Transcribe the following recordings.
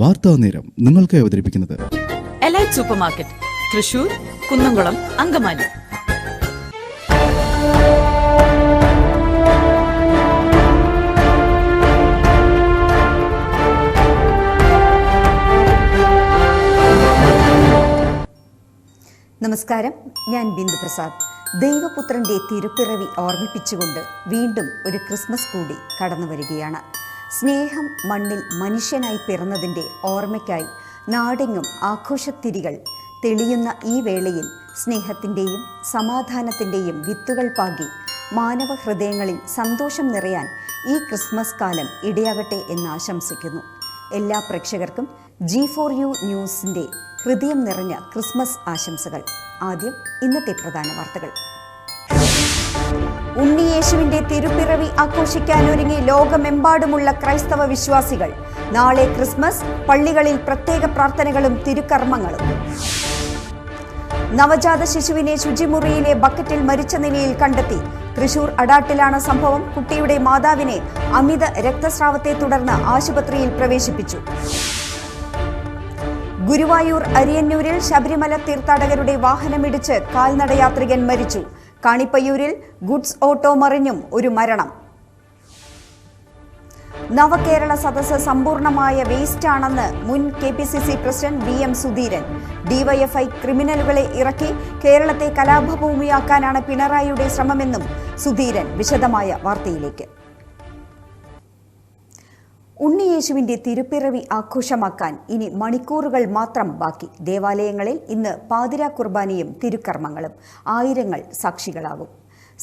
വാർത്താ നേരം നിങ്ങൾക്ക് അവതരിപ്പിക്കുന്നത്. Elite Super Market Thrissur Kunnamkulam Angamaly. നമസ്കാരം ഞാൻ ബിന്ദു പ്രസാദ്. ദൈവപുത്രന്റെ തിരുപ്പിറവി ഓർമ്മിപ്പിച്ചുകൊണ്ട് വീണ്ടും ഒരു ക്രിസ്മസ് കൂടി കടന്നു വരികയാണ് സ്നേഹം മണ്ണിൽ മനുഷ്യനായി പിറന്നതിന്റെ ഓർമ്മയ്ക്കായി നാടെങ്ങും ആഘോഷത്തിരികൾ. തെളിയുന്ന ഈ വേളയിൽ സ്നേഹത്തിന്റെയും സമാധാനത്തിന്റെയും വിത്തുകൾ പാകി മാനവ ഹൃദയങ്ങളിൽ സന്തോഷം നിറയാൻ ഈ ക്രിസ്മസ് കാലം ഇടയാകട്ടെ എന്ന് ആശംസിക്കുന്നു. എല്ലാ പ്രേക്ഷകർക്കും ജി ഫോർ യു ന്യൂസിന്റെ ഹൃദയം നിറഞ്ഞ ക്രിസ്മസ് ആശംസകൾ. ആദ്യം ഇന്നത്തെ പ്രധാന വാർത്തകൾ. ഉണ്ണിയേശുവിന്റെ തിരുപ്പിറവി ആഘോഷിക്കാനൊരുങ്ങി ലോകമെമ്പാടുമുള്ള ക്രൈസ്തവ വിശ്വാസികൾ. നാളെ ക്രിസ്മസ് പള്ളികളിൽ പ്രത്യേക പ്രാർത്ഥനകളും തിരുക്കർമ്മങ്ങളും. നവജാത ശിശുവിനെ ശുചിമുറിയിലെ ബക്കറ്റിൽ മരിച്ച നിലയിൽ കണ്ടെത്തി. തൃശൂർ അടാട്ടിലാണ് സംഭവം. കുട്ടിയുടെ മാതാവിനെ അമിത രക്തസ്രാവത്തെ തുടർന്ന് ആശുപത്രിയിൽ പ്രവേശിപ്പിച്ചു. ഗുരുവായൂർ അരിയന്നൂരിൽ ശബരിമല തീർത്ഥാടകരുടെ വാഹനമിടിച്ച് കാൽനടയാത്രികൻ മരിച്ചു. കാണിപ്പയ്യൂരിൽ ഗുഡ്സ് ഓട്ടോ മറിഞ്ഞും ഒരു മരണം. നവകേരള സദസ്സ് സമ്പൂർണമായ വേസ്റ്റാണെന്ന് മുൻ K P C C president V M Sudheeran. DYFI ക്രിമിനലുകളെ ഇറക്കി കേരളത്തെ കലാപഭൂമിയാക്കാനാണ് പിണറായിയുടെ ശ്രമമെന്നും സുധീരൻ വിശദമായ വാർത്തയിലേക്ക്. ഉണ്ണിയേശുവിന്റെ തിരുപ്പിറവി ആഘോഷമാക്കാൻ ഇനി മണിക്കൂറുകൾ മാത്രം ബാക്കി. ദേവാലയങ്ങളിൽ ഇന്ന് പാതിരാ കുർബാനയും തിരുക്കർമ്മങ്ങളും. ആയിരങ്ങൾ സാക്ഷികളാകും.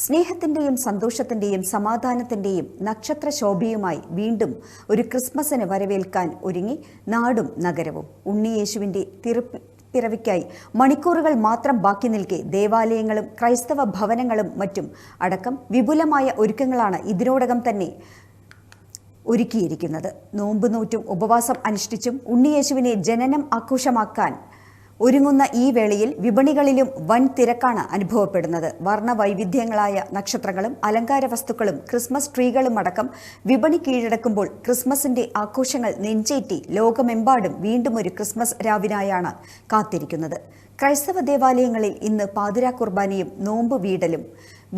സ്നേഹത്തിന്റെയും സന്തോഷത്തിന്റെയും സമാധാനത്തിന്റെയും നക്ഷത്ര ശോഭയുമായി വീണ്ടും ഒരു ക്രിസ്മസിന് വരവേൽക്കാൻ ഒരുങ്ങി നാടും നഗരവും. ഉണ്ണിയേശുവിന്റെ തിരുപ്പി പിറവിക്കായി മണിക്കൂറുകൾ മാത്രം ബാക്കി നിൽക്കെ ദേവാലയങ്ങളും ക്രൈസ്തവ ഭവനങ്ങളും മറ്റും അടക്കം വിപുലമായ ഒരുക്കങ്ങളാണ് ഇതിനോടകം തന്നെ ഒരുക്കിയിരിക്കുന്നത്. നോമ്പ് നോറ്റും ഉപവാസം അനുഷ്ഠിച്ചും ഉണ്ണിയേശുവിനെ ജനനം ആഘോഷമാക്കാൻ ഒരുങ്ങുന്ന ഈ വേളയിൽ വിപണികളിലും വൻ തിരക്കാണ് അനുഭവപ്പെടുന്നത്. വർണവൈവിധ്യങ്ങളായ നക്ഷത്രങ്ങളും അലങ്കാര വസ്തുക്കളും ക്രിസ്മസ് ട്രീകളും അടക്കം വിപണി കീഴടക്കുമ്പോൾ ക്രിസ്മസിന്റെ ആഘോഷങ്ങൾ നെഞ്ചേറ്റി ലോകമെമ്പാടും വീണ്ടും ഒരു ക്രിസ്മസ് രാവിനായാണ് കാത്തിരിക്കുന്നത്. ക്രൈസ്തവ ദേവാലയങ്ങളിൽ ഇന്ന് പാതിരാ കുർബാനയും നോമ്പ് വീടലും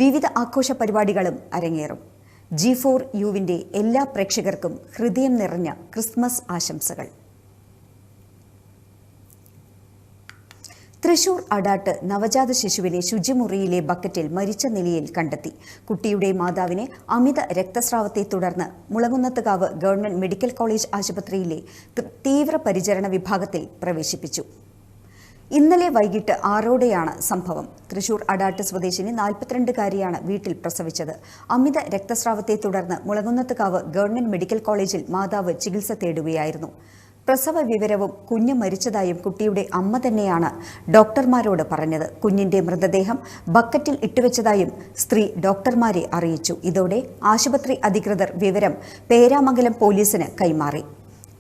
വിവിധ ആഘോഷ പരിപാടികളും അരങ്ങേറും. ജി ഫോർ യുവിന്റെ എല്ലാ പ്രേക്ഷകർക്കും ഹൃദയം നിറഞ്ഞ ക്രിസ്മസ് ആശംസകൾ. തൃശൂർ അടാട്ട് നവജാത ശിശുവിനെ ശുചിമുറിയിലെ ബക്കറ്റിൽ മരിച്ച നിലയിൽ കണ്ടെത്തി. കുട്ടിയുടെ മാതാവിനെ അമിത രക്തസ്രാവത്തെ തുടർന്ന് മുളകുന്നത്തുകാവ് ഗവൺമെന്റ് മെഡിക്കൽ കോളേജ് ആശുപത്രിയിലെ തീവ്രപരിചരണ വിഭാഗത്തിൽ പ്രവേശിപ്പിച്ചു. ഇന്നലെ വൈകിട്ട് ആറോടെയാണ് സംഭവം. തൃശൂർ അടാട്ട് സ്വദേശിനി നാൽപ്പത്തിരണ്ടുകാരിയാണ് വീട്ടിൽ പ്രസവിച്ചത്. അമിത രക്തസ്രാവത്തെ തുടർന്ന് മുളകുന്നത്തുകാവ് ഗവൺമെന്റ് മെഡിക്കൽ കോളേജിൽ മാതാവ് ചികിത്സ തേടുകയായിരുന്നു. പ്രസവ വിവരവും കുഞ്ഞ് മരിച്ചതായും കുട്ടിയുടെ അമ്മ തന്നെയാണ് ഡോക്ടർമാരോട് പറഞ്ഞത്. കുഞ്ഞിന്റെ മൃതദേഹം ബക്കറ്റിൽ ഇട്ടുവെച്ചതായും സ്ത്രീ ഡോക്ടർമാരെ അറിയിച്ചു. ഇതോടെ ആശുപത്രി അധികൃതർ വിവരം പേരാമംഗലം പോലീസിന് കൈമാറി.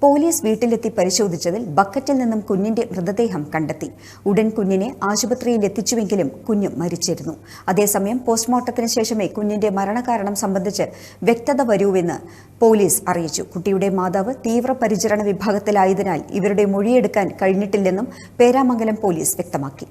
പോലീസ് വീട്ടിലെത്തി പരിശോധിച്ചതിൽ ബക്കറ്റിൽ നിന്നും കുഞ്ഞിന്റെ മൃതദേഹം കണ്ടെത്തി. ഉടൻ കുഞ്ഞിനെ ആശുപത്രിയിൽ എത്തിച്ചുവെങ്കിലും കുഞ്ഞ് മരിച്ചിരുന്നു. അതേസമയം പോസ്റ്റ്മോർട്ടത്തിന് ശേഷമേ കുഞ്ഞിന്റെ മരണകാരണം സംബന്ധിച്ച് വ്യക്തത വരൂവെന്ന് പോലീസ് അറിയിച്ചു. കുട്ടിയുടെ മാതാവ് തീവ്രപരിചരണ വിഭാഗത്തിലായതിനാൽ ഇവരുടെ മൊഴിയെടുക്കാൻ കഴിഞ്ഞിട്ടില്ലെന്നും പേരാമംഗലം പോലീസ് വ്യക്തമാക്കി.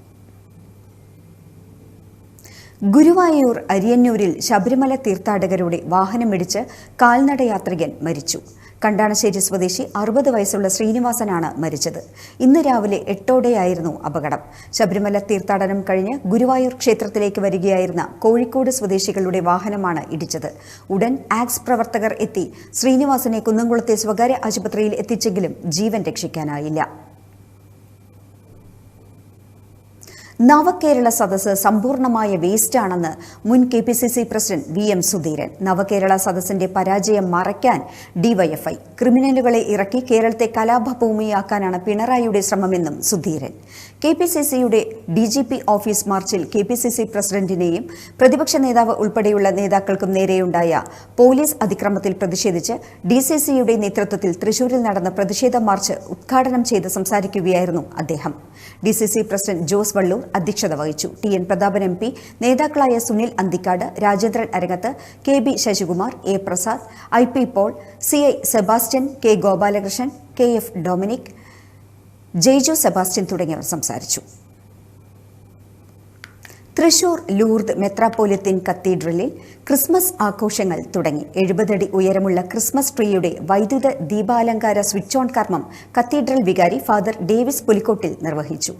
ഗുരുവായൂർ അരിയന്നൂരിൽ ശബരിമല തീർത്ഥാടകരുടെ വാഹനമിടിച്ച് കാൽനടയാത്രികൻ മരിച്ചു. കണ്ടാണശ്ശേരി സ്വദേശി. അറുപത് വയസ്സുള്ള ശ്രീനിവാസനാണ് മരിച്ചത്. ഇന്ന് രാവിലെ എട്ടോടെയായിരുന്നു അപകടം. ശബരിമല തീർത്ഥാടനം കഴിഞ്ഞ് ഗുരുവായൂർ ക്ഷേത്രത്തിലേക്ക് വരികയായിരുന്ന കോഴിക്കോട് സ്വദേശികളുടെ വാഹനമാണ് ഇടിച്ചത്. ഉടൻ ആക്സ് പ്രവർത്തകർ എത്തി. ശ്രീനിവാസനെ കുന്നംകുളത്തെ സ്വകാര്യ ആശുപത്രിയിൽ എത്തിച്ചെങ്കിലും ജീവൻ രക്ഷിക്കാനായില്ല. നവകേരള സദസ്സ് സമ്പൂർണമായ വേസ്റ്റാണെന്ന് മുൻ K P C C president V M Sudheeran. Navakerala സദസ്സിന്റെ പരാജയം മറയ്ക്കാൻ ഡിവൈഎഫ്ഐ ക്രിമിനലുകളെ ഇറക്കി കേരളത്തെ കലാപഭൂമിയാക്കാനാണ് പിണറായിയുടെ ശ്രമമെന്നും സുധീരൻ. കെ പി സി സിയുടെ ഡി ജി പി ഓഫീസ് മാർച്ചിൽ കെ പി സി സി പ്രസിഡന്റിനെയും പ്രതിപക്ഷ നേതാവ് ഉൾപ്പെടെയുള്ള നേതാക്കൾക്കും നേരെയുണ്ടായ പോലീസ് അതിക്രമത്തിൽ പ്രതിഷേധിച്ച് ഡി സി സിയുടെ നേതൃത്വത്തിൽ തൃശൂരിൽ നടന്ന പ്രതിഷേധ മാർച്ച് ഉദ്ഘാടനം ചെയ്ത് സംസാരിക്കുകയായിരുന്നു അദ്ദേഹം. D C C president Jose Vallur അധ്യക്ഷത വഹിച്ചു. T N Prathapan M P നേതാക്കളായ Sunil Anthikad Rajendran Arangath K B Sasikumar A Prasad I P Paul C I Sebastian K Gopalakrishnan K F Dominic Jaijo Sebastian തുടങ്ങിയവർ സംസാരിച്ചു. Thrissur Lourdes മെത്രാപ്പോലിത്തിൻ കത്തീഡ്രലിൽ Christmas ആഘോഷങ്ങൾ തുടങ്ങി. എഴുപതടി ഉയരമുള്ള Christmas ട്രീയുടെ വൈദ്യുത ദീപാലങ്കാര സ്വിച്ച് ഓൺ കർമ്മം കത്തീഡ്രൽ വികാരി ഫാദർ ഡേവിസ് പുലിക്കോട്ടിൽ നിർവഹിച്ചു.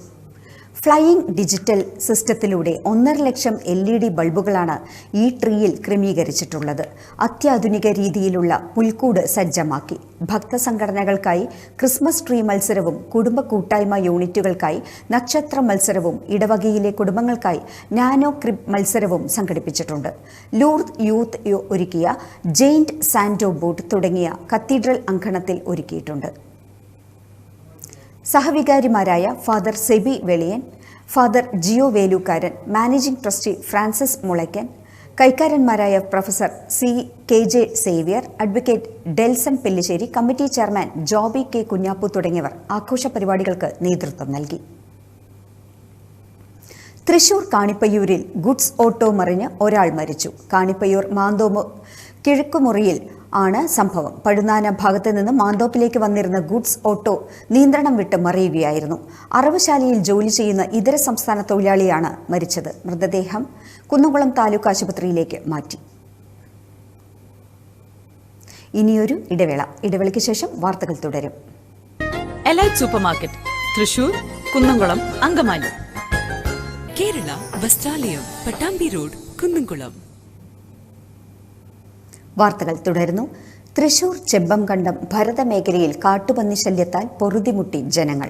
ഫ്ലൈയിംഗ് ഡിജിറ്റൽ സിസ്റ്റത്തിലൂടെ ഒന്നര ലക്ഷം എൽ ഇ ഡി ബൾബുകളാണ് ഈ ട്രീയിൽ ക്രമീകരിച്ചിട്ടുള്ളത്. അത്യാധുനിക രീതിയിലുള്ള പുൽക്കൂട് സജ്ജമാക്കി. ഭക്തസംഘടനകൾക്കായി ക്രിസ്മസ് ട്രീ മത്സരവും കുടുംബ കൂട്ടായ്മ യൂണിറ്റുകൾക്കായി നക്ഷത്ര മത്സരവും ഇടവകയിലെ കുടുംബങ്ങൾക്കായി നാനോ ക്രിബ് മത്സരവും സംഘടിപ്പിച്ചിട്ടുണ്ട്. ലൂർദ് യൂത്ത് ഒരുക്കിയ ജെയിന്റ് സാൻഡോ ബോട്ട് തുടങ്ങിയ കത്തീഡ്രൽ അങ്കണത്തിൽ ഒരുക്കിയിട്ടുണ്ട്. സഹവികാരിമാരായ father Seby Veliyan father Jio Velookkaran managing trustee Francis Mulakkan കൈക്കാരന്മാരായ professor C K J Xavier advocate Delson Pellissery committee chairman Joby K Kunjappu തുടങ്ങിയവർ ആഘോഷ പരിപാടികൾക്ക് നേതൃത്വം നൽകി. തൃശൂർ കാണിപ്പയ്യൂരിൽ ഗുഡ്സ് ഓട്ടോ മറിഞ്ഞ് ഒരാൾ മരിച്ചു. കാണിപ്പയ്യൂർ മാന്തോമു കിഴക്കുമുറിയിൽ ആണ് സംഭവം. പഴുനാന ഭാഗത്ത് നിന്ന് മാന്തോപ്പിലേക്ക് വന്നിരുന്ന ഗുഡ്സ് ഓട്ടോ നിയന്ത്രണം വിട്ട് മറിയുകയായിരുന്നു. അറവുശാലയിൽ ജോലി ചെയ്യുന്ന ഇതര സംസ്ഥാന തൊഴിലാളിയാണ് മരിച്ചത്. മൃതദേഹം കുന്നംകുളം താലൂക്ക് ആശുപത്രിയിലേക്ക് മാറ്റി. ഇനിയൊരു ഇടവേള. ഇടവേളയ്ക്ക് ശേഷം വാർത്തകൾ തുടരും. Elite supermarket Thrissur Kunnamkulam Angamaly. Kerala Vasthralayam Pattambi road Kunnamkulam. വാർത്തകൾ തുടരുന്നു. തൃശൂർ ചെമ്പംകണ്ടം ഭരതമേഖലയിൽ കാട്ടുപന്നി ശല്യത്താൽ പൊറുതിമുട്ടി ജനങ്ങൾ.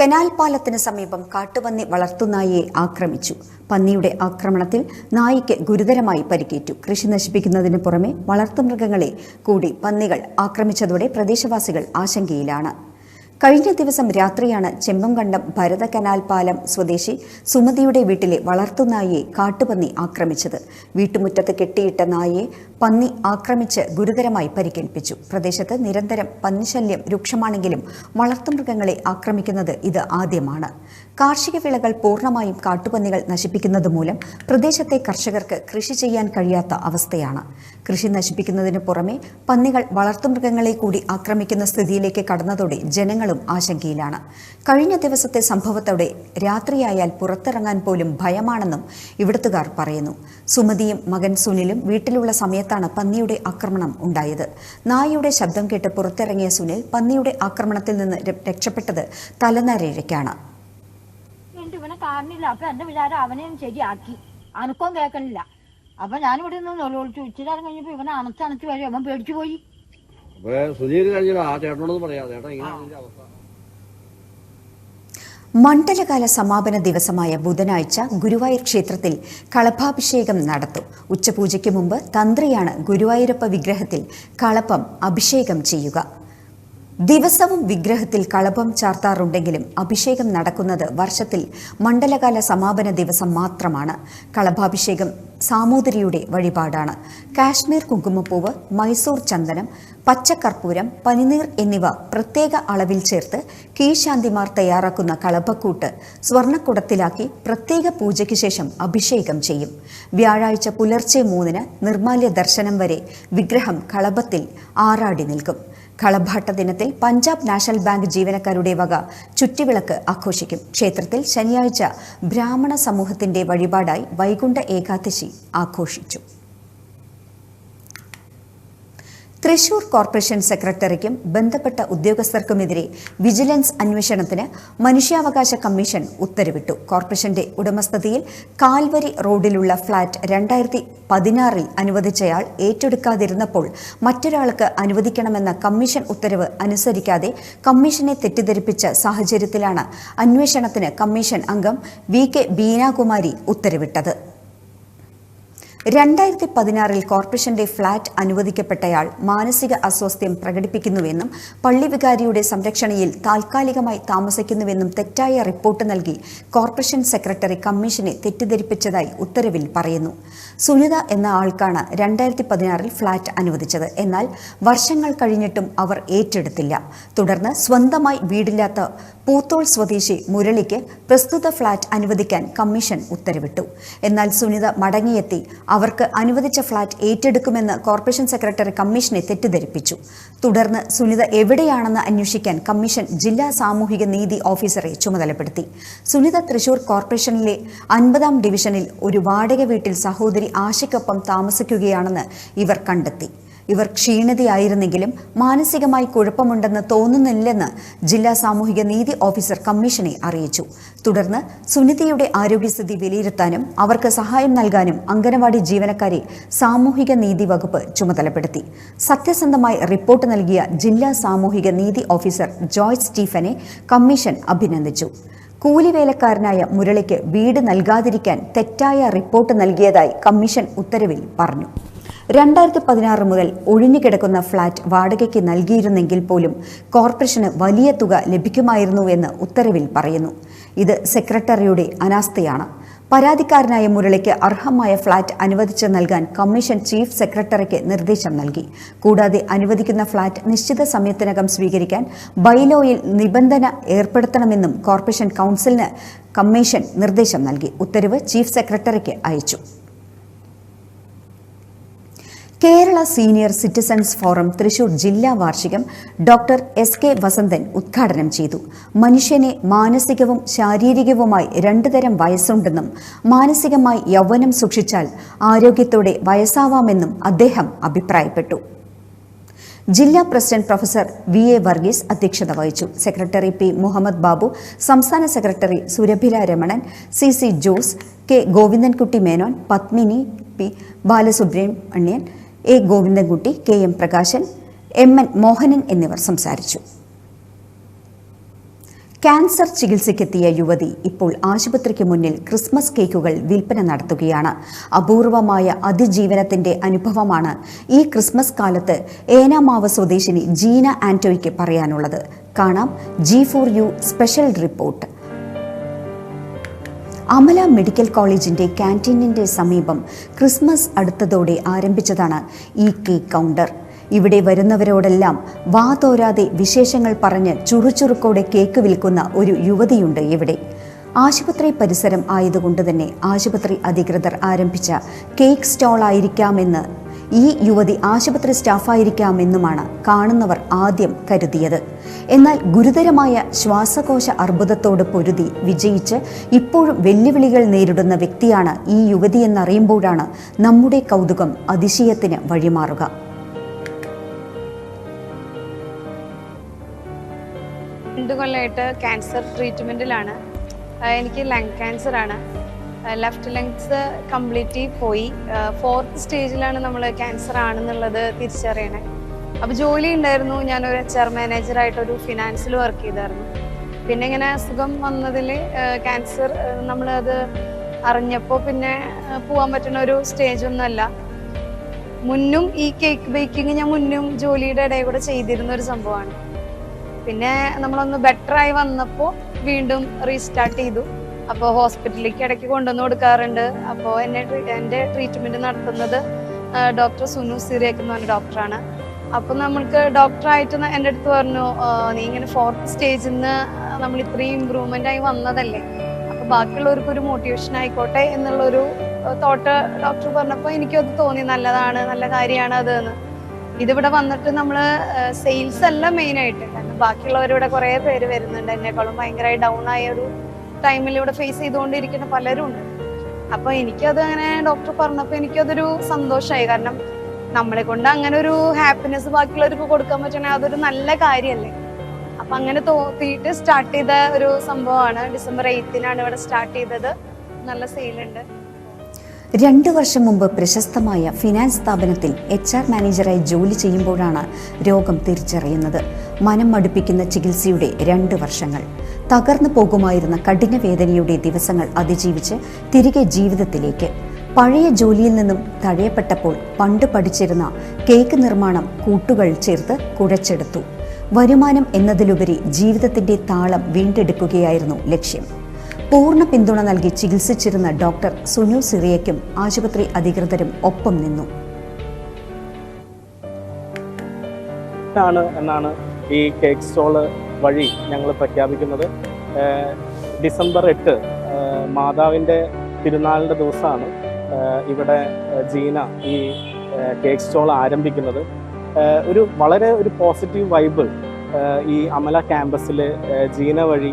കനാൽ പാലത്തിന് സമീപം കാട്ടുപന്നി വളർത്തുനായിയെ ആക്രമിച്ചു. പന്നിയുടെ ആക്രമണത്തിൽ നായിക്ക് ഗുരുതരമായി പരിക്കേറ്റു. കൃഷി നശിപ്പിക്കുന്നതിന് പുറമെ വളർത്തുമൃഗങ്ങളെ കൂടി പന്നികൾ ആക്രമിച്ചതോടെ പ്രദേശവാസികൾ ആശങ്കയിലാണ്. കഴിഞ്ഞ ദിവസം രാത്രിയാണ് ചെമ്പംകണ്ടം ഭരത കനാൽ പാലം സ്വദേശി സുമതിയുടെ വീട്ടിലെ വളർത്തുനായെ കാട്ടുപന്നി ആക്രമിച്ചത്. വീട്ടുമുറ്റത്ത് കെട്ടിയിട്ട നായെ പന്നി ആക്രമിച്ച് ഗുരുതരമായി പരിക്കേൽപ്പിച്ചു. പ്രദേശത്ത് നിരന്തരം പന്നിശല്യം രൂക്ഷമാണെങ്കിലും വളർത്തുമൃഗങ്ങളെ ആക്രമിക്കുന്നത് ഇത് ആദ്യമാണ്. കാർഷിക വിളകൾ പൂർണമായും കാട്ടുപന്നികൾ നശിപ്പിക്കുന്നത് മൂലം പ്രദേശത്തെ കർഷകർക്ക് കൃഷി ചെയ്യാൻ കഴിയാത്ത അവസ്ഥയാണ്. കൃഷി നശിപ്പിക്കുന്നതിന് പുറമെ പന്നികൾ വളർത്തുമൃഗങ്ങളെ കൂടി ആക്രമിക്കുന്ന സ്ഥിതിയിലേക്ക് കടന്നതോടെ ജനങ്ങളും ആശങ്കയിലാണ്. കഴിഞ്ഞ ദിവസത്തെ സംഭവത്തോടെ രാത്രിയായാൽ പുറത്തിറങ്ങാൻ പോലും ഭയമാണെന്നും ഇവിടുത്തുകാർ പറയുന്നു. സുമതിയും മകൻ സുനിലും വീട്ടിലുള്ള സമയത്താണ് പന്നിയുടെ ആക്രമണം ഉണ്ടായത്. നായയുടെ ശബ്ദം കേട്ട് പുറത്തിറങ്ങിയ സുനിൽ പന്നിയുടെ ആക്രമണത്തിൽ നിന്ന് രക്ഷപ്പെട്ടത് തലനരയിഴയ്ക്കാണ് കാണുന്നില്ല അപ്പൊ എന്റെ വിചാരം അവനെയും ശരിയാക്കി. അനക്കവും കേൾക്കണില്ല. അപ്പൊ ഞാനിവിടെ നിന്ന് നിലവിളിച്ചു ഇച്ചിരി നേരം കഴിഞ്ഞപ്പോ ഇവനെ അണച്ചണച്ച് വരും അവൻ പേടിച്ചു പോയി. അപ്പൊ സുധീർ കഴിഞ്ഞില്ല. ആ ചേട്ടനോട് പറയാം. ചേട്ടാ ഇങ്ങനെയാണ് അവസ്ഥ. മണ്ഡലകാല സമാപന ദിവസമായ ബുധനാഴ്ച ഗുരുവായൂർ ക്ഷേത്രത്തിൽ കളഭാഭിഷേകം നടത്തും. ഉച്ചപൂജയ്ക്ക് മുമ്പ് തന്ത്രിയാണ് ഗുരുവായൂരപ്പ വിഗ്രഹത്തിൽ കളപ്പം അഭിഷേകം ചെയ്യുക. ദിവസവും വിഗ്രഹത്തിൽ കളഭം ചാർത്താറുണ്ടെങ്കിലും അഭിഷേകം നടക്കുന്നത് വർഷത്തിൽ മണ്ഡലകാല സമാപന ദിവസം മാത്രമാണ്. കളഭാഭിഷേകം സാമൂതിരിയുടെ വഴിപാടാണ്. കാശ്മീർ കുങ്കുമപ്പൂവ് മൈസൂർ ചന്ദനം പച്ചക്കർപ്പൂരം പനിനീർ എന്നിവ പ്രത്യേക അളവിൽ ചേർത്ത് കീഴ്ശാന്തിമാർ തയ്യാറാക്കുന്ന കളഭക്കൂട്ട് സ്വർണക്കുടത്തിലാക്കി പ്രത്യേക പൂജയ്ക്ക് ശേഷം അഭിഷേകം ചെയ്യും. വ്യാഴാഴ്ച പുലർച്ചെ മൂന്നിന് നിർമാല്യ ദർശനം വരെ വിഗ്രഹം കളഭത്തിൽ ആറാടി നിൽക്കും. കളഭാട്ട ദിനത്തിൽ പഞ്ചാബ് നാഷണൽ ബാങ്ക് ജീവനക്കാരുടെ വക ചുറ്റുവിളക്ക് ആഘോഷിക്കും. ക്ഷേത്രത്തിൽ ശനിയാഴ്ച ബ്രാഹ്മണ സമൂഹത്തിന്റെ വഴിപാടായി വൈകുണ്ഠ ഏകാദശി ആഘോഷിച്ചു. തൃശൂർ കോർപ്പറേഷൻ സെക്രട്ടറിക്കും ബന്ധപ്പെട്ട ഉദ്യോഗസ്ഥർക്കുമെതിരെ വിജിലൻസ് അന്വേഷണത്തിന് മനുഷ്യാവകാശ കമ്മീഷൻ ഉത്തരവിട്ടു. കോർപ്പറേഷന്റെ ഉടമസ്ഥതയിൽ കാൽവരി റോഡിലുള്ള ഫ്ളാറ്റ് രണ്ടായിരത്തി പതിനാറിൽ അനുവദിച്ചയാൾ ഏറ്റെടുക്കാതിരുന്നപ്പോൾ മറ്റൊരാൾക്ക് അനുവദിക്കണമെന്ന കമ്മീഷൻ ഉത്തരവ് അനുസരിക്കാതെ കമ്മീഷനെ തെറ്റിദ്ധരിപ്പിച്ച സാഹചര്യത്തിലാണ് അന്വേഷണത്തിന് കമ്മീഷൻ അംഗം വി കെ ബീനാകുമാരി ഉത്തരവിട്ടത്. രണ്ടായിരത്തി പതിനാറിൽ കോർപ്പറേഷന്റെ ഫ്ളാറ്റ് അനുവദിക്കപ്പെട്ടയാൾ മാനസിക അസ്വാസ്ഥ്യം പ്രകടിപ്പിക്കുന്നുവെന്നും പള്ളി വികാരിയുടെ സംരക്ഷണയിൽ താൽക്കാലികമായി താമസിക്കുന്നുവെന്നും തെറ്റായ റിപ്പോർട്ട് നൽകി കോർപ്പറേഷൻ സെക്രട്ടറി കമ്മീഷനെ തെറ്റിദ്ധരിപ്പിച്ചതായി ഉത്തരവിൽ പറയുന്നു. സുനിത എന്ന ആൾക്കാണ് രണ്ടായിരത്തി പതിനാറിൽ ഫ്ളാറ്റ് അനുവദിച്ചത്. എന്നാൽ വർഷങ്ങൾ കഴിഞ്ഞിട്ടും അവർ ഏറ്റെടുത്തില്ല. തുടർന്ന് സ്വന്തമായി വീടില്ലാത്ത പൂത്തോൾ സ്വദേശി മുരളിക്ക് പ്രസ്തുത ഫ്ളാറ്റ് അനുവദിക്കാൻ കമ്മീഷൻ ഉത്തരവിട്ടു. എന്നാൽ സുനിത മടങ്ങിയെത്തി അവർക്ക് അനുവദിച്ച ഫ്ളാറ്റ് ഏറ്റെടുക്കുമെന്ന് കോർപ്പറേഷൻ സെക്രട്ടറി കമ്മീഷനെ തെറ്റിദ്ധരിപ്പിച്ചു. തുടർന്ന് സുനിത എവിടെയാണെന്ന് അന്വേഷിക്കാൻ കമ്മീഷൻ ജില്ലാ സാമൂഹിക നീതി ഓഫീസറെ ചുമതലപ്പെടുത്തി. സുനിത തൃശൂർ കോർപ്പറേഷനിലെ അൻപതാം ഡിവിഷനിൽ ഒരു വാടക വീട്ടിൽ സഹോദരി ആശയ്ക്കൊപ്പം താമസിക്കുകയാണെന്ന് ഇവർ കണ്ടെത്തി. ഇവർ ക്ഷീണിതയായിരുന്നെങ്കിലും മാനസികമായി കുഴപ്പമുണ്ടെന്ന് തോന്നുന്നില്ലെന്ന് ജില്ലാ സാമൂഹിക നീതി ഓഫീസർ കമ്മീഷനെ അറിയിച്ചു. തുടർന്ന് സുനിതയുടെ ആരോഗ്യസ്ഥിതി വിലയിരുത്താനും അവർക്ക് സഹായം നൽകാനും അംഗനവാടി ജീവനക്കാരെ സാമൂഹിക നീതി വകുപ്പ് ചുമതലപ്പെടുത്തി. സത്യസന്ധമായി റിപ്പോർട്ട് നൽകിയ ജില്ലാ സാമൂഹിക നീതി ഓഫീസർ ജോയ്സ് സ്റ്റീഫനെ കമ്മീഷൻ അഭിനന്ദിച്ചു. കൂലിവേലക്കാരനായ മുരളിക്ക് വീട് നൽകാതിരിക്കാൻ തെറ്റായ റിപ്പോർട്ട് നൽകിയതായി കമ്മീഷൻ ഉത്തരവിൽ പറഞ്ഞു. രണ്ടായിരത്തി പതിനാറ് മുതൽ ഒഴിഞ്ഞുകിടക്കുന്ന ഫ്ളാറ്റ് വാടകയ്ക്ക് നൽകിയിരുന്നെങ്കിൽ പോലും കോർപ്പറേഷന് വലിയ തുക ലഭിക്കുമായിരുന്നുവെന്ന് ഉത്തരവിൽ പറയുന്നു. ഇത് സെക്രട്ടറിയുടെ അനാസ്ഥയാണ്. പരാതിക്കാരനായ മുരളിക്ക് അർഹമായ ഫ്ളാറ്റ് അനുവദിച്ച് നൽകാൻ കമ്മീഷൻ ചീഫ് സെക്രട്ടറിക്ക് നിർദ്ദേശം നൽകി. കൂടാതെ അനുവദിക്കുന്ന ഫ്ളാറ്റ് നിശ്ചിത സമയത്തിനകം സ്വീകരിക്കാൻ ബൈലോയിൽ നിബന്ധന ഏർപ്പെടുത്തണമെന്നും കോർപ്പറേഷൻ കൗൺസിലിന് കമ്മീഷൻ നിർദ്ദേശം നൽകി. ഉത്തരവ് ചീഫ് സെക്രട്ടറിക്ക് അയച്ചു. Kerala senior citizens forum Thrissur ജില്ലാ വാർഷികം ഡോക്ടർ എസ് കെ വസന്തൻ ഉദ്ഘാടനം ചെയ്തു. മനുഷ്യനെ മാനസികവും ശാരീരികവുമായി രണ്ടു തരം വയസ്സുണ്ടെന്നും മാനസികമായി യൗവനം സൂക്ഷിച്ചാൽ ആരോഗ്യത്തോടെ വയസ്സാവാമെന്നും അദ്ദേഹം അഭിപ്രായപ്പെട്ടു. ജില്ലാ president professor V A Varghese അധ്യക്ഷത വഹിച്ചു. സെക്രട്ടറി പി മുഹമ്മദ് ബാബു സംസ്ഥാന secretary Surabhila Ramanan C C Jose K Govindankutty Menon Padmini P Balasubramanian A Govindankutty K M Prakashan M N Mohanan എന്നിവർ സംസാരിച്ചു. ക്യാൻസർ ചികിത്സയ്ക്കെത്തിയ യുവതി ഇപ്പോൾ ആശുപത്രിക്ക് മുന്നിൽ ക്രിസ്മസ് കേക്കുകൾ വിൽപ്പന നടത്തുകയാണ്. അപൂർവമായ അതിജീവനത്തിന്റെ അനുഭവമാണ് ഈ ക്രിസ്മസ് കാലത്ത് ഏനാമാവ് സ്വദേശിനി ജീന ആന്റോയ്ക്ക് പറയാനുള്ളത്. കാണാം G four U special report. Amala medical കോളേജിന്റെ ക്യാന്റീനിന്റെ സമീപം ക്രിസ്മസ് അടുത്തതോടെ ആരംഭിച്ചതാണ് ഈ കേക്ക് കൗണ്ടർ. ഇവിടെ വരുന്നവരോടെല്ലാം വാതോരാതെ വിശേഷങ്ങൾ പറഞ്ഞ് ചുറുചുറുക്കോടെ കേക്ക് വിൽക്കുന്ന ഒരു യുവതിയുണ്ട് ഇവിടെ. ആശുപത്രി പരിസരം ആയതുകൊണ്ട് തന്നെ ആശുപത്രി അധികൃതർ ആരംഭിച്ച കേക്ക് സ്റ്റോൾ ആയിരിക്കാമെന്ന് ഈ യുവതി ആശുപത്രി സ്റ്റാഫായിരിക്കാമെന്നുമാണ് കാണുന്നവർ ആദ്യം കരുതിയത്. എന്നാൽ ഗുരുതരമായ ശ്വാസകോശ അർബുദത്തോട് പൊരുതി വിജയിച്ച് ഇപ്പോഴും വെല്ലുവിളികൾ നേരിടുന്ന വ്യക്തിയാണ് ഈ യുവതിയെന്നറിയുമ്പോഴാണ് നമ്മുടെ കൗതുകം അതിശയത്തിന് വഴിമാറുക. രണ്ട് കൊല്ലമായിട്ട് ക്യാൻസർ എനിക്ക് ലങ് ക്യാൻസർ ആണ്. ലെഫ്റ്റ് ലങ്സ് കംപ്ലീറ്റ്ലി പോയി. ഫോർത്ത് സ്റ്റേജിലാണ് നമ്മൾ ക്യാൻസർ ആണെന്നുള്ളത് തിരിച്ചറിയണേ. അപ്പോൾ ജോലി ഉണ്ടായിരുന്നു. ഞാനൊരു എച്ച് ആർ മാനേജറായിട്ടൊരു ഫിനാൻസിൽ വർക്ക് ചെയ്തായിരുന്നു. പിന്നെ ഇങ്ങനെ അസുഖം വന്നതിൽ ക്യാൻസർ നമ്മളത് അറിഞ്ഞപ്പോൾ പിന്നെ പോകാൻ പറ്റുന്ന ഒരു സ്റ്റേജ് ഒന്നുമല്ല മുന്നും ഈ കേക്ക് ബേക്കിംഗ് ഞാൻ മുന്നും ജോലിയുടെ ഇടയിൽ കൂടെ ചെയ്തിരുന്ന ഒരു സംഭവമാണ്. പിന്നെ നമ്മളൊന്ന് ബെറ്ററായി വന്നപ്പോൾ വീണ്ടും റീസ്റ്റാർട്ട് ചെയ്തു. അപ്പോൾ ഹോസ്പിറ്റലിലേക്ക് ഇടയ്ക്ക് കൊണ്ടുവന്ന് കൊടുക്കാറുണ്ട്. അപ്പോൾ എന്നെ എന്റെ ട്രീറ്റ്മെന്റ് നടത്തുന്നത് ഡോക്ടർ സുനു സിറിയക്ക് എന്ന് പറഞ്ഞ ഡോക്ടറാണ് അപ്പം നമ്മൾക്ക് ഡോക്ടറായിട്ട് എന്റെ അടുത്ത് പറഞ്ഞു നീ ഇങ്ങനെ ഫോർത്ത് സ്റ്റേജിൽ നിന്ന് നമ്മൾ ഇത്രയും ഇമ്പ്രൂവ്മെന്റ് ആയി വന്നതല്ലേ? അപ്പോൾ ബാക്കിയുള്ളവർക്ക് ഒരു മോട്ടിവേഷൻ ആയിക്കോട്ടെ എന്നുള്ളൊരു തോട്ട് ഡോക്ടർ പറഞ്ഞപ്പോൾ എനിക്കത് തോന്നി. നല്ലതാണ് നല്ല കാര്യമാണ് അത് എന്ന്. ഇതിവിടെ വന്നിട്ട് നമ്മൾ സെയിൽസ് അല്ല മെയിൻ ആയിട്ട്. കാരണം ബാക്കിയുള്ളവരിവിടെ കുറേ പേര് വരുന്നുണ്ട്. എന്നെക്കാളും ഭയങ്കരമായി ഡൗൺ ആയ ഒരു ടൈമിൽ ഇവിടെ ഫേസ് ചെയ്തുകൊണ്ടിരിക്കുന്ന പലരും ഉണ്ട്. അപ്പൊ എനിക്കത് അങ്ങനെ ഡോക്ടർ പറഞ്ഞപ്പോ എനിക്കതൊരു സന്തോഷമായി കാരണം നമ്മളെ കൊണ്ട് അങ്ങനെ ഒരു ഹാപ്പിനെസ് ബാക്കിയുള്ളവർക്ക് കൊടുക്കാൻ പറ്റണേ അതൊരു നല്ല കാര്യമല്ലേ അപ്പൊ അങ്ങനെ തോത്തിയിട്ട് സ്റ്റാർട്ട് ചെയ്ത ഒരു സംഭവമാണ്. ഡിസംബർ എയ്ത്തിനാണ് ഇവിടെ സ്റ്റാർട്ട് ചെയ്തത്. നല്ല സെയിലുണ്ട് രണ്ടു വർഷം മുമ്പ് പ്രശസ്തമായ ഫിനാൻസ് സ്ഥാപനത്തിൽ എച്ച് ആർ മാനേജറായി ജോലി ചെയ്യുമ്പോഴാണ് രോഗം തിരിച്ചറിയുന്നത്. മനം മടുപ്പിക്കുന്ന ചികിത്സയുടെ രണ്ട് വർഷങ്ങൾ. തകർന്നു പോകുമായിരുന്ന കഠിന വേദനയുടെ ദിവസങ്ങൾ അതിജീവിച്ച് തിരികെ ജീവിതത്തിലേക്ക്. പഴയ ജോലിയിൽ നിന്നും തഴയപ്പെട്ടപ്പോൾ പണ്ട് പഠിച്ചിരുന്ന കേക്ക് നിർമ്മാണം കൂട്ടുകൾ ചേർത്ത് കുഴച്ചെടുത്തു. വരുമാനം എന്നതിലുപരി ജീവിതത്തിന്റെ താളം വീണ്ടെടുക്കുകയായിരുന്നു ലക്ഷ്യം. പൂർണ പിന്തുണ നൽകി ചികിത്സിച്ചിരുന്ന ഡോക്ടർ സുനു സിറിയയ്ക്കും ആശുപത്രി അധികൃതരും ഒപ്പം നിന്നു. എന്നാണ് ഈ കേക്ക് സ്റ്റോൾ വഴി ഞങ്ങൾ പ്രഖ്യാപിക്കുന്നത്. ഡിസംബർ എട്ട് മാതാവിന്റെ തിരുനാളിന്റെ ദിവസമാണ് ഇവിടെ ജീന ഈ കേക്ക് സ്റ്റോൾ ആരംഭിക്കുന്നത്. ഒരു വളരെ ഒരു പോസിറ്റീവ് വൈബ് ഈ അമല ക്യാമ്പസിൽ ജീന വഴി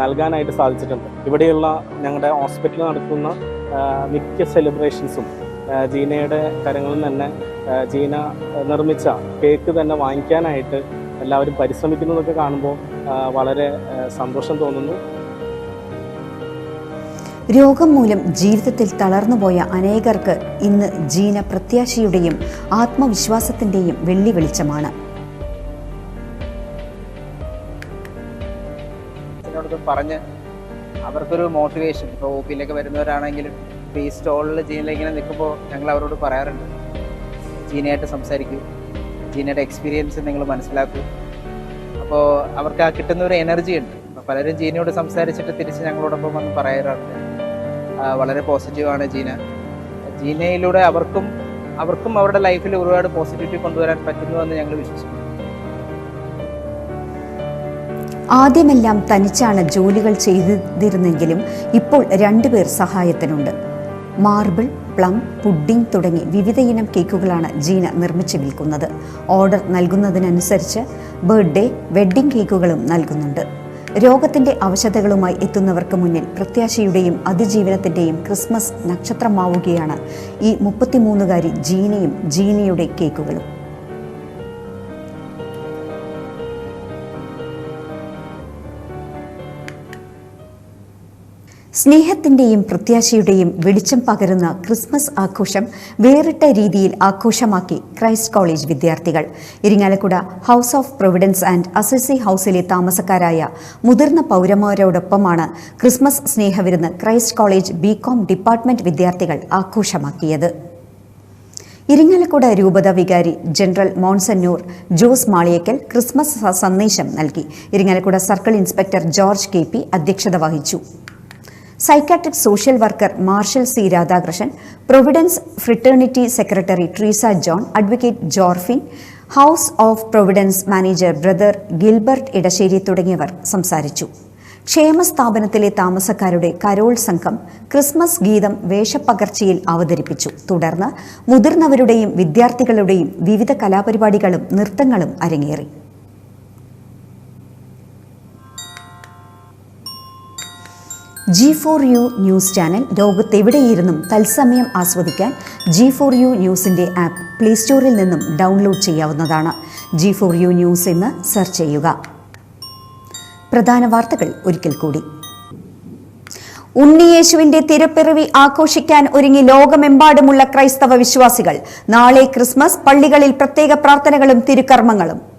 നൽകാനായിട്ട് സാധിച്ചിട്ടുണ്ട്. ഇവിടെയുള്ള ഞങ്ങളുടെ ഹോസ്പിറ്റലിൽ നടക്കുന്ന മിക്ക സെലിബ്രേഷൻസും ജീനയുടെ കരങ്ങളിൽ തന്നെ ജീന നിർമ്മിച്ച കേക്ക് തന്നെ വാങ്ങിക്കാനായിട്ട് എല്ലാവരും പരിശ്രമിക്കുന്നതൊക്കെ കാണുമ്പോൾ വളരെ സന്തോഷം തോന്നുന്നു. രോഗം മൂലം ജീവിതത്തിൽ തളർന്നുപോയ അനേകർക്ക് ഇന്ന് ജീന പ്രത്യാശയുടെയും ആത്മവിശ്വാസത്തിന്റെയും വെള്ളി വെളിച്ചമാണ് പറഞ്ഞ് അവർക്കൊരു മോട്ടിവേഷൻ ഇപ്പോൾ ഒ പിയിലൊക്കെ വരുന്നവരാണെങ്കിലും ഇപ്പോൾ ഈ സ്റ്റോളിൽ ജീനയിൽ ഇങ്ങനെ നിൽക്കുമ്പോൾ ഞങ്ങൾ അവരോട് പറയാറുണ്ട്. ജീനയായിട്ട് സംസാരിക്കൂ. ജീനയുടെ എക്സ്പീരിയൻസ് നിങ്ങൾ മനസ്സിലാക്കൂ. അപ്പോൾ അവർക്ക് ആ കിട്ടുന്ന ഒരു എനർജി ഉണ്ട്. പലരും ജീനയോട് സംസാരിച്ചിട്ട് തിരിച്ച് ഞങ്ങളോടൊപ്പം വന്ന് പറയാറുണ്ട്. വളരെ പോസിറ്റീവാണ് ജീന ജീനയിലൂടെ അവർക്കും അവർക്കും അവരുടെ ലൈഫിൽ ഒരുപാട് പോസിറ്റിവിറ്റി കൊണ്ടുവരാൻ പറ്റുന്നുവെന്ന് ഞങ്ങൾ വിശ്വസിക്കുന്നു. ആദ്യമെല്ലാം തനിച്ചാണ് ജോലികൾ ചെയ്തിരുന്നെങ്കിലും ഇപ്പോൾ രണ്ടുപേർ സഹായത്തിനുണ്ട്. മാർബിൾ പ്ലം പുഡിംഗ് തുടങ്ങി വിവിധയിനം കേക്കുകളാണ് ജീന നിർമ്മിച്ച് വിൽക്കുന്നത്. ഓർഡർ നൽകുന്നതിനനുസരിച്ച് ബർത്ത്ഡേ വെഡ്ഡിംഗ് കേക്കുകളും നൽകുന്നുണ്ട്. രോഗത്തിന്റെ അവശതകളുമായി എത്തുന്നവർക്ക് മുന്നിൽ പ്രത്യാശയുടെയും അതിജീവനത്തിന്റെയും ക്രിസ്മസ് നക്ഷത്രമാവുകയാണ് ഈ മുപ്പത്തിമൂന്നുകാരി ജീനയും ജീനയുടെ കേക്കുകളും. സ്നേഹത്തിന്റെയും പ്രത്യാശയുടെയും വെളിച്ചം പകരുന്ന ക്രിസ്മസ് ആഘോഷം വേറിട്ട രീതിയിൽ ആഘോഷമാക്കി ക്രൈസ്റ്റ് കോളേജ് വിദ്യാർത്ഥികൾ. Irinjalakuda House of Providence and Assisi ഹൗസിലെ താമസക്കാരായ മുതിർന്ന പൗരന്മാരോടൊപ്പമാണ് Christmas സ്നേഹവിരുന്ന് Christ College B Com department വിദ്യാർത്ഥികൾ ആഘോഷമാക്കിയത്. ഇരിങ്ങലക്കുട രൂപത വികാരി general monsignor Jose Maliyakkal Christmas സന്ദേശം നൽകി. Irinjalakuda circle inspector George K അധ്യക്ഷത വഹിച്ചു. Psychiatric social worker Marshal C Radhakrishnan Providence fraternity secretary Treesa John advocate Jorphin House of Providence manager brother Gilbert Edassery തുടങ്ങിയവർ സംസാരിച്ചു. ക്ഷേമ സ്ഥാപനത്തിലെ താമസക്കാരുടെ കരോൾ സംഘം Christmas ഗീതം വേഷപ്പകർച്ചയിൽ അവതരിപ്പിച്ചു. തുടർന്ന് മുതിർന്നവരുടെയും വിദ്യാർത്ഥികളുടെയും വിവിധ കലാപരിപാടികളും നൃത്തങ്ങളും അരങ്ങേറി. G four U news channel ലോകത്തെവിടെയിരുന്നും തത്സമയം ആസ്വദിക്കാൻ ജി ഫോർ യു ന്യൂസിന്റെ ആപ്പ് പ്ലേ സ്റ്റോറിൽ നിന്നും ഡൗൺലോഡ് ചെയ്യാവുന്നതാണ്. ജി ഫോർ യു ന്യൂസ് എന്ന് സെർച്ച് ചെയ്യുക. പ്രധാന വാർത്തകൾ ഒരിക്കൽ കൂടി. ഉണ്ണിയേശുവിന്റെ തിരപ്പിറവി ആഘോഷിക്കാൻ ഒരുങ്ങി ലോകമെമ്പാടുമുള്ള ക്രൈസ്തവ വിശ്വാസികൾ നാളെ ക്രിസ്മസ് പള്ളികളിൽ പ്രത്യേക പ്രാർത്ഥനകളും തിരുക്കർമ്മങ്ങളും.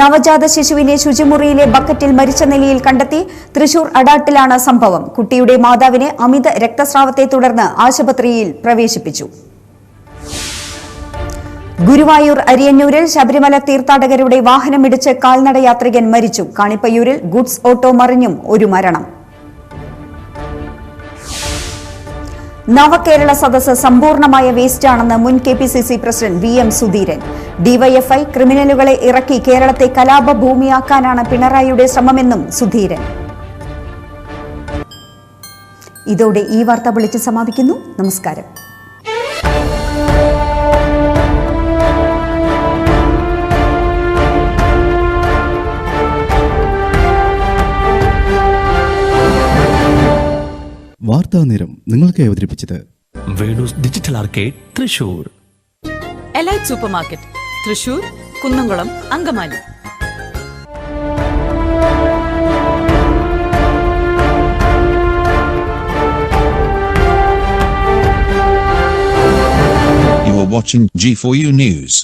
നവജാത ശിശുവിനെ ശുചിമുറിയിലെ ബക്കറ്റിൽ മരിച്ച നിലയിൽ കണ്ടെത്തി തൃശൂർ അടാട്ടിലാണ് സംഭവം. കുട്ടിയുടെ മാതാവിനെ അമിത രക്തസ്രാവത്തെ തുടർന്ന് ആശുപത്രിയിൽ പ്രവേശിപ്പിച്ചു. ഗുരുവായൂർ അരിയന്നൂരിൽ ശബരിമല തീർത്ഥാടകരുടെ വാഹനമിടിച്ച് കാൽനടയാത്രികൻ മരിച്ചു. കാണിപ്പയ്യൂരിൽ ഗുഡ്സ് ഓട്ടോ മറിഞ്ഞും ഒരു മരണം. നവകേരള സദസ്സ് സമ്പൂർണമായ വേസ്റ്റാണെന്ന് മുൻ K P C C president V M Sudheeran. DYFI ക്രിമിനലുകളെ ഇറക്കി കേരളത്തെ കലാപഭൂമിയാക്കാനാണ് പിണറായിയുടെ ശ്രമമെന്നും സുധീരൻ. ഇതോടെ ഈ വാർത്ത വിളിച്ച് സമാപിക്കുന്നു. നമസ്കാരം. വാർത്താ നേരം നിങ്ങൾക്ക് അവതരിപ്പിച്ചത് Venu's Digital Arcade Thrissur Elite Super Market Thrissur Kunnamkulam Angamaly You are watching G4U News.